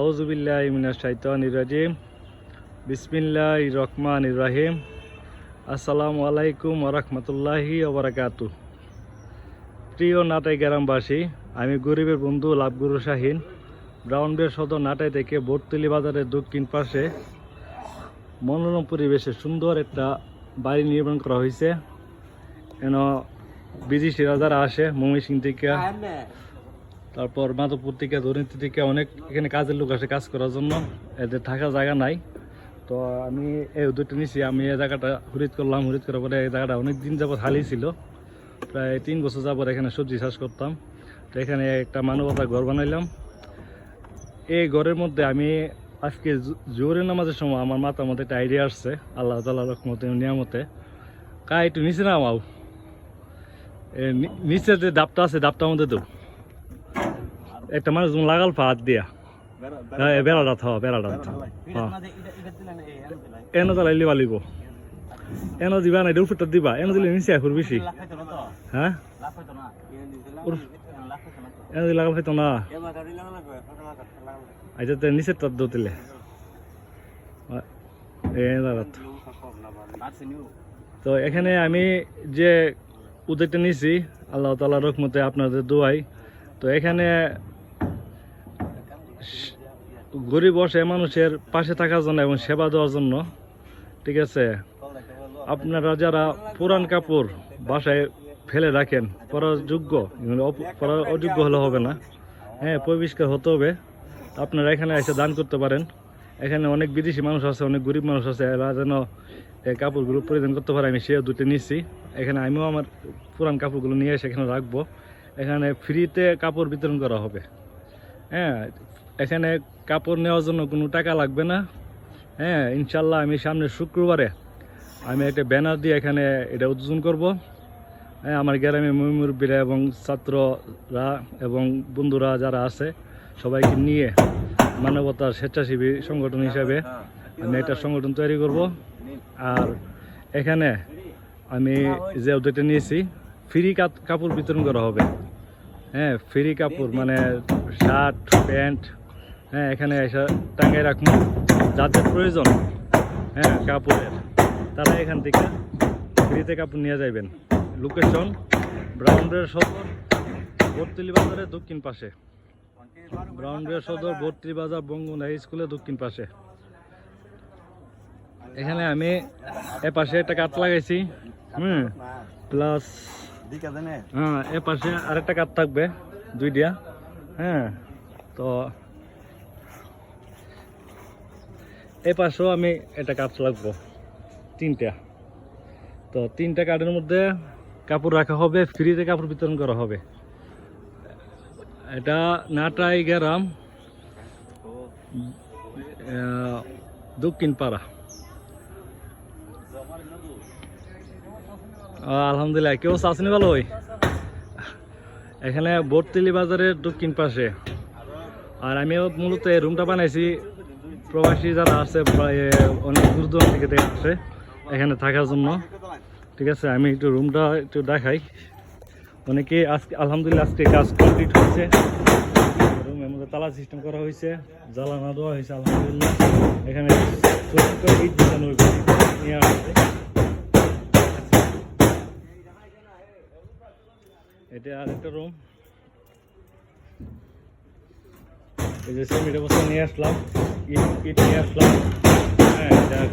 আউজুবিল্লাহ মিনাশ শাইতানির রাজিম। বিসমিল্লাহ রহমান ইব্রাহিম আসসালামু আলাইকুম ওরহমতুল্লাহি ওবরাকাতু প্রিয় নাটাই গ্রামবাসী, আমি গরিবের বন্ধু লাভগুরু শাহিন। ব্রাউনবের সদর নাটাই থেকে বর্তলি বাজারের দক্ষিণ পাশে মনোরম পরিবেশে সুন্দর একটা বাড়ি নির্মাণ করা হয়েছে। এন বিদেশি যারা আসে মমি সিং থেকে তারপর মাধবপুর থেকে ধরিত্রী থেকে অনেক এখানে কাজের লোক আসে কাজ করার জন্য। এদের থাকার জায়গা নাই। তো আমি এই উদ্যোগটা নিছি। আমি এই জায়গাটা হুরিত করলাম। হুরিত করার পরে এই জায়গাটা অনেক দিন যাবত খালি ছিল। প্রায় তিন বছর যাবত এখানে সবজি চাষ করতাম। তো এখানে একটা মানবতা ঘর বানাইলাম। এই ঘরের মধ্যে আমি আজকে জোরে নামাজের সময় আমার মাথার মধ্যে একটা আইডিয়া আসছে, আল্লাহ তাল্লাহ রকমতে নিয়ামতে। কা একটু নিচে নামাও। এ নি- নিচে যে ডাবটা আছে ডাবটার মধ্যে দেবো। একটা মানুষ যেমন লাগাল ফাঁদ দিয়া হ্যাঁ বেড়াটা হ্যাঁ। এনো এনো দিবা না এটা উপরটা দিবা। এনো দিলে নিচে এখন বেশি। হ্যাঁ? এনো দিলে লাগাল খাইতো না। আচ্ছা তো নিচের তার দো দিলে। এ দাঁড়াত তো এখানে আমি যে উদ্যোগটা নিছি আল্লাহ তাল্লাহ রহমতে আপনাদের দোয়াই তো এখানে গরিব অসহায় মানুষের পাশে থাকার জন্য এবং সেবা দেওয়ার জন্য, ঠিক আছে? আপনারা যারা পুরান কাপড় বাসায় ফেলে রাখেন, পরার যোগ্য পরার অযোগ্য হলে হবে না। হ্যাঁ পরিষ্কার হতে হবে। আপনারা এখানে এসে দান করতে পারেন। এখানে অনেক বিদেশি মানুষ আছে, অনেক গরিব মানুষ আছে, এরা যেন কাপড়গুলো পরিধান করতে পারে। আমি সে দুটো নিচ্ছি এখানে আমিও আমার পুরান কাপড়গুলো নিয়ে এসে এখানে রাখব। এখানে ফ্রিতে কাপড় বিতরণ করা হবে। হ্যাঁ এখানে কাপড় নেওয়ার জন্য কোনো টাকা লাগবে না। হ্যাঁ ইনশাল্লাহ আমি সামনে শুক্রবারে আমি একটা ব্যানার দিয়ে এখানে এটা উদ্বোধন করব। হ্যাঁ আমার গ্রামে মুরব্বীরা এবং ছাত্ররা এবং বন্ধুরা যারা আছে, সবাইকে নিয়ে মানবতার স্বেচ্ছাসেবী সংগঠন হিসাবে আমি একটা সংগঠন তৈরি করব। আর এখানে আমি যে উদ্যোগটা নিয়েছি, ফ্রি কাপড় বিতরণ করা হবে। হ্যাঁ ফ্রি কাপড় মানে শার্ট, প্যান্ট হ্যাঁ এখানে এসে টাঙ্গাই রাখব। যাদের প্রয়োজন হ্যাঁ কাপড়ের তারা এখান থেকে ফ্রিতে কাপড় নিয়ে যাইবেন। লোকেশন ব্রাউন্ডের সদর বর্তলি বাজারের দক্ষিণ পাশে। ব্রাউন্ডের সদর বর্তলি বাজার বঙ্গবন্ধু হাই স্কুলের দক্ষিণ পাশে। এখানে আমি এ পাশে একটা কাঠ লাগাইছি হুম প্লাস হ্যাঁ এ পাশে আরেকটা কাঠ থাকবে দুইটা হ্যাঁ তো এ পাশেও আমি এটা কাঠ লাগবো। তিনটা। তো তিনটা কাঠের মধ্যে কাপড় রাখা হবে, ফ্রিতে কাপড় বিতরণ করা হবে। এটা নাটাই গ্রাম দক্ষিণ পাড়া আলহামদুলিল্লাহ, কেউ আসেনি ভালো ওই এখানে বর্তিলি বাজারের দক্ষিণ পাশে। আর আমিও মূলত রুমটা বানাইছি প্রবাসী যারা আছে অনেক দূর দূর থেকে আসে এখানে থাকার জন্য। ঠিক আছে, আমি একটু রুমটা একটু দেখাই। অনেকে আজকে আলহামদুলিল্লাহ আজকে কাজ কমপ্লিট হয়েছে। রুমের মধ্যে তালা সিস্টেম করা হয়েছে, জ্বালানা দেওয়া হয়েছে, আলহামদুলিল্লাহ। এখানে এটা আরেকটা রুম এই যে সেমিটা বস্তা নিয়ে আসলাম। আসলাম হ্যাঁ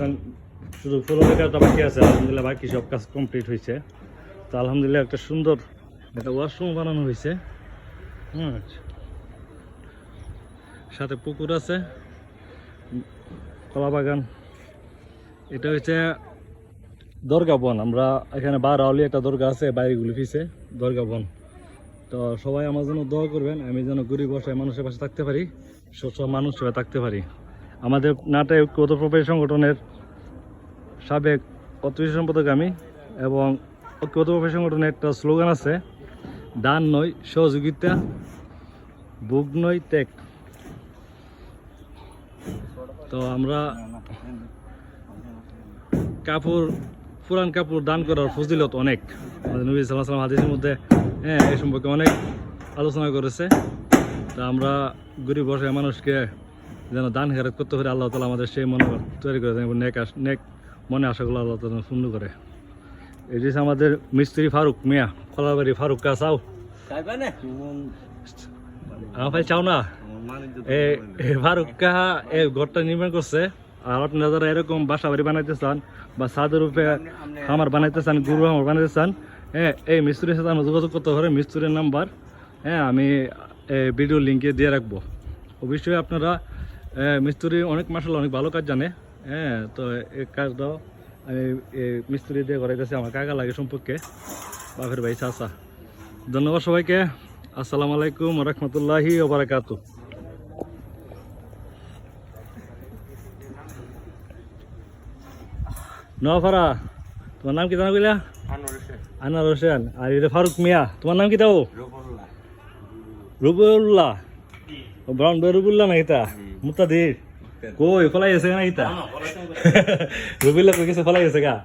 শুধু ফুলের কাজটা বাকি আছে, আলহামদুলিল্লাহ বাকি সব কাজ কমপ্লিট হয়েছে তো আলহামদুলিল্লাহ একটা সুন্দর একটা ওয়াশরুম বানানো হয়েছে সাথে পুকুর আছে। কলা বাগান। এটা হচ্ছে দরগা বন। আমরা এখানে বার আউলি একটা দরগা আছে, বাইরে বাইরেগুলি ফিসে দরগা বন। তো সবাই আমার জন্য দোয়া করবেন, আমি যেন গরিব বসায় মানুষের পাশে থাকতে পারি সব মানুষ হয়ে থাকতে পারি। আমাদের নাটে ঐক্যবদ্ধ প্রবাসী সংগঠনের সাবেক অতিথি সম্পাদক আমি এবং প্রবাসী সংগঠনের একটা স্লোগান আছে, দান নয় সহযোগিতা, বুক নয় ত্যাগ। তো আমরা কাপড় পুরান কাপড় দান করার ফজিলত অনেক। নবী সাল্লাহ সাল্লাম হাদিসের মধ্যে হ্যাঁ এই সম্পর্কে অনেক আলোচনা করেছে। তা আমরা গরিব বসায় মানুষকে যেন দান হেরাত করতে পারে আল্লাহ তালা আমাদের সেই মনে তৈরি করে দেন এবং নেক নেক মনে আশাগুলো আল্লাহ তালা পূর্ণ করে। এই যে আমাদের মিস্ত্রি ফারুক মিয়া কলাবাড়ি ফারুক কা চাও? আমার ভাই চাও না? এ এ ফারুক কাহা এই ঘরটা নির্মাণ করছে? আর আপনারা এরকম বাসা বাড়ি বানাইতে চান বা ছাদের উপরে খামার বানাইতে চান, গুরু খামার বানাইতে চান হ্যাঁ এই মিস্ত্রির সাথে আমরা যোগাযোগ করতে পারে মিস্ত্রির নাম্বার হ্যাঁ আমি ভিডিও লিঙ্কে দিয়ে রাখব। অবশ্যই আপনারা মিস্ত্রি অনেক মাসাল অনেক ভালো কাজ জানে। হ্যাঁ তো এই কাজটাও আমি মিস্ত্রি দিয়ে করাইতেছি আমার কাকা লাগে সম্পর্কে। বাপের ভাই চাচা। ধন্যবাদ সবাইকে। আসসালামু আলাইকুম রহমতুল্লাহি ওবরাকাতু নফারা তোমার নাম কি জানা কইলা? আনার হোসেন। আর এটা ফারুক মিয়া তোমার নাম কি তাও? রুবুল্লাহ। ব্রাউন বে রুবুল্লাহ না এটা মুতাদির। কই ফলাই আছে না এটা রুবুল্লাহ কই গেছে ফলাই আছে গা?